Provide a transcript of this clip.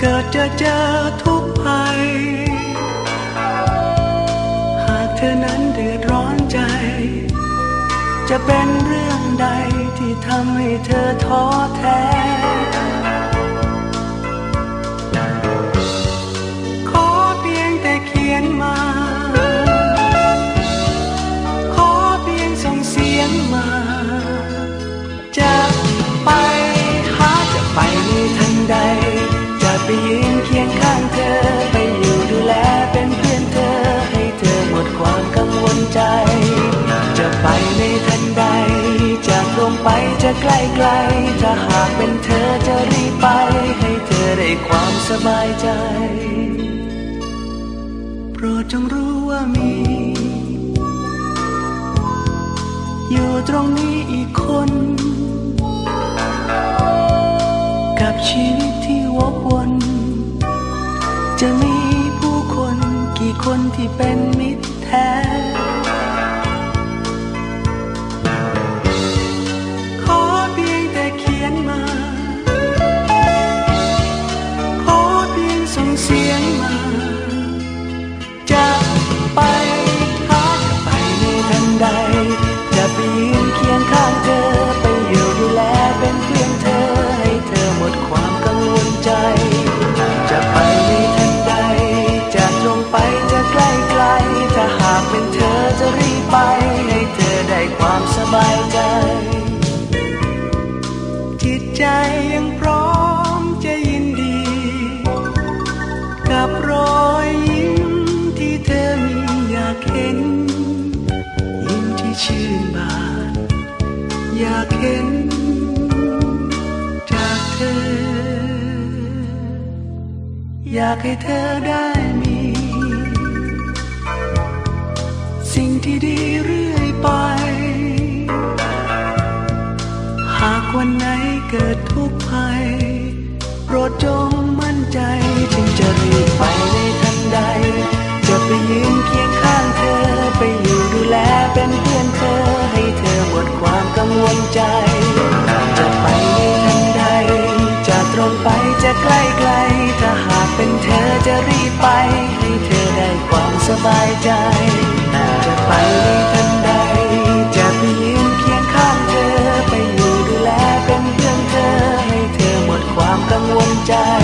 เกิดจะเจอทุกภัย หากเธอนั้นเดือดร้อนใจ จะเป็นเรื่องใดที่ทำให้เธอท้อแท้ งไปจะใกล้ไกล ถ้าหากเป็นเธอจะรีบไป ให้เธอได้ความสบายใจ โปรดจงรู้ว่ามี อยู่ตรงนี้อีกคน กับชีวิตที่วกวนจะมี ใจยังพร้อมจะยินดี กับรอยยิ้มที่เธอมีอยากเห็น ยิ้มที่ชื่นบานอยากเห็นจากเธอ อยากให้เธอได้มี สิ่งที่ดีเรื่อยไป หากวันไหน เกิดทุกภัย โปรดจงมั่นใจจึงจะรีบไปในทันใด จะไปยืนเคียงข้างเธอ ไปอยู่ดูแลเป็นเพื่อนเธอ ให้เธอหมดความกังวลใจ จะไปในทันใด จะตรงไปจะใกล้ไกล ถ้าหากเป็นเธอจะรีบไป ให้เธอได้ความสบายใจ จะไปใน ใจ